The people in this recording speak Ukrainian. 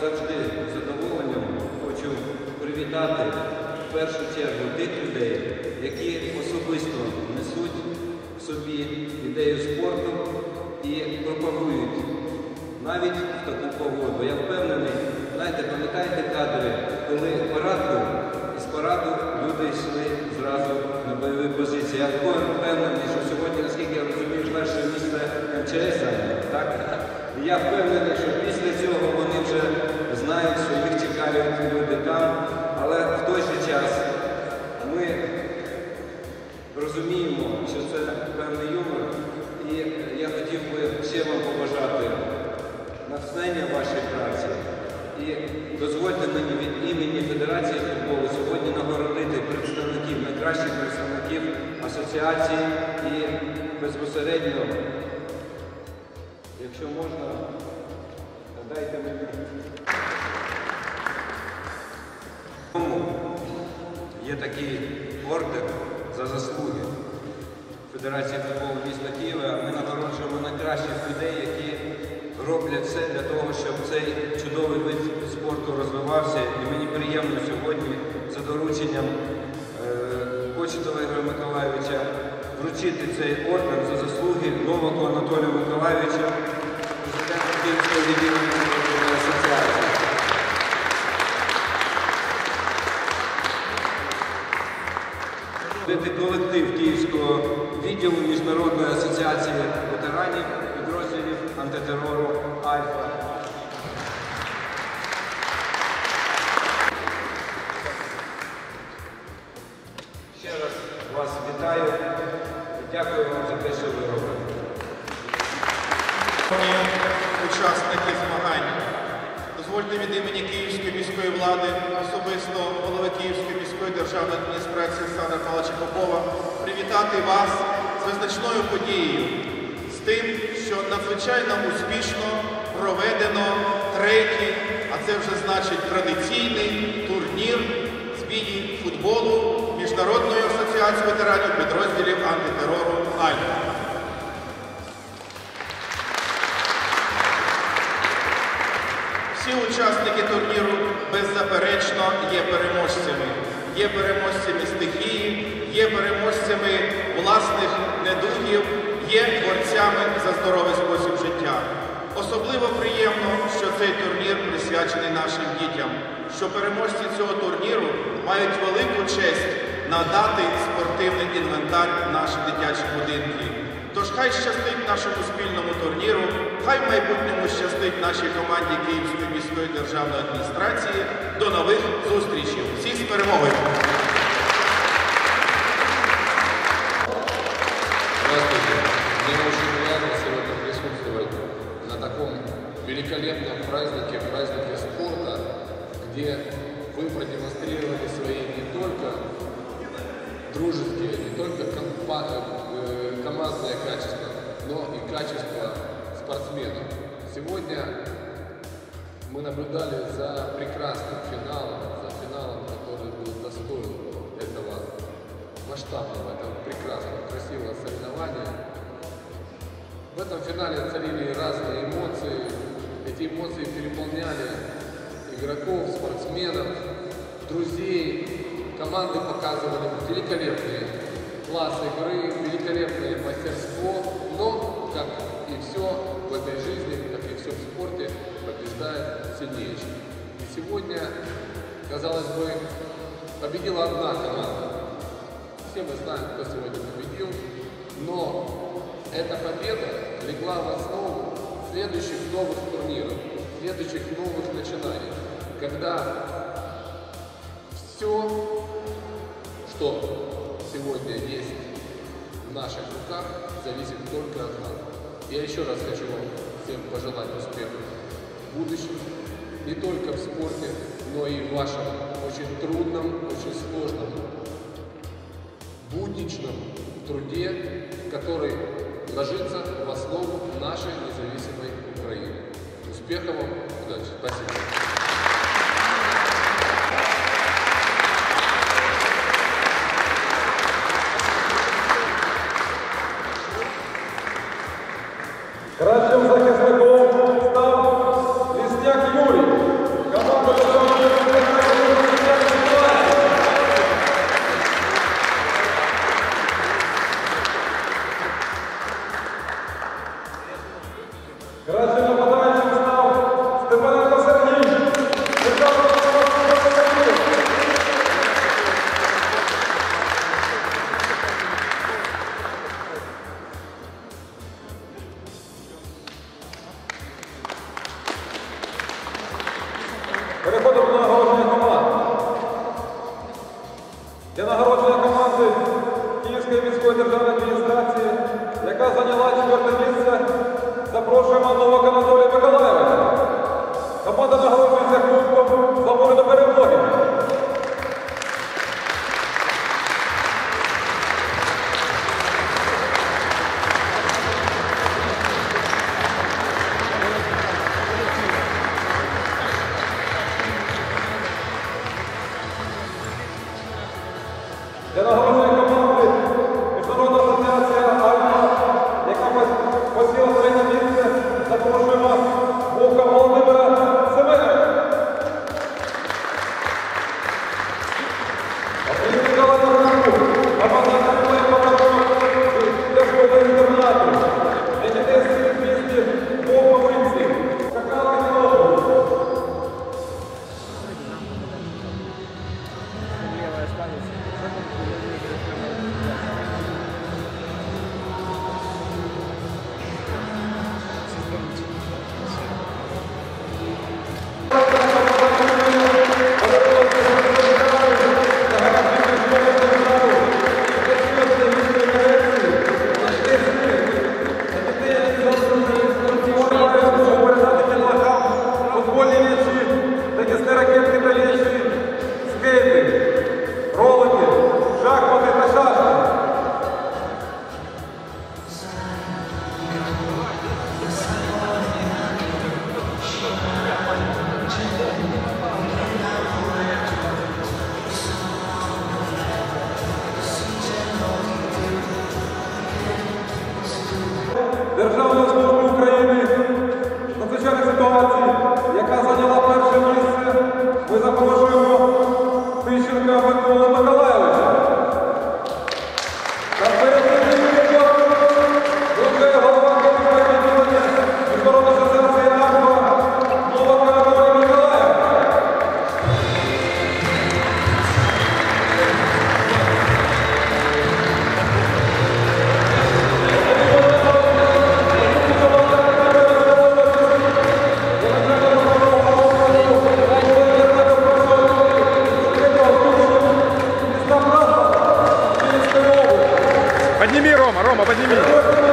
завжди з задоволенням хочу привітати в першу чергу тих людей, які особисто несуть в собі ідею спорту і пропагують навіть в таку погоду. Я впевнений, знаєте, пам'ятаєте кадри, коли парад був, і з параду люди йшли зразу на бойові позиції. Я впевнений, що сьогодні, наскільки я розумію, перше місце МЧС так? Я впевнений, асоціації і безпосередньо, якщо можна, дайте мені. Є такий ордер за заслуги Федерації футболу міста Києва. Ми нагороджуємо найкращих людей, які роблять все для того, щоб цей чудовий вид спорту розвивався. І мені приємно сьогодні за дорученням е, Кочетова Ігоря Миколаївича вручити цей орден за заслуги Новаку Анатолію Миколаївичу, президенту відділення футбольної асоціації. Колектив Київського відділу Міжнародної асоціації ветеранів підрозділів антитерору Альфа. Ще раз вас вітаю. Дякую вам за те, що ви робите. Учасники змагань, дозвольте від імені Київської міської влади, особисто голови Київської міської державної адміністрації Олександра Павловича Попова, привітати вас з визначною подією, з тим, що надзвичайно успішно проведено третій, а це вже значить традиційний турнір з міні-футболу Міжнародної асоціації ветеранів підрозділів антитерору Альфа. Всі учасники турніру беззаперечно є переможцями. Є переможцями стихії, є переможцями власних недугів, є борцями за здоровий спосіб життя. Особливо приємно, що цей турнір присвячений нашим дітям, що переможці цього турніру мають велику честь надати спортивний інвентар в наші дитячі будинки. Тож хай щастить нашому спільному турніру, хай в майбутньому щастить нашій команді Київської міської державної адміністрації. До нових зустрічей. Всіх з перемогою! Компа- э, командные качества, но и качество спортсменов. Сегодня мы наблюдали за прекрасным финалом, за финалом, который был достоин этого масштабного, этого прекрасного, красивого соревнования. В этом финале царили разные эмоции. Эти эмоции переполняли игроков, спортсменов, друзей. Команды показывали великолепный класс игры, великолепное мастерство. Но, как и все в этой жизни, как и все в спорте, побеждает сильнейший. И сегодня, казалось бы, победила одна команда. Все мы знаем, кто сегодня победил, но эта победа легла в основу следующих новых турниров, следующих новых начинаний, когда все, что сегодня есть в наших руках, зависит только от нас. Я еще раз хочу вам всем пожелать успехов в будущем, не только в спорте, но и в вашем очень трудном, очень сложном, будничном труде, который ложится в основу нашей независимой Украины. Успехов вам, удачи. Спасибо. Кращим захисником став Для нагородження команди Київської міської державної адміністрації, яка зайняла четверте місце, запрошуємо нового Анатолія Миколаєвича. Команда нагороджується кубком за волю до перемоги. Державної Подними, Рома, Рома, подними.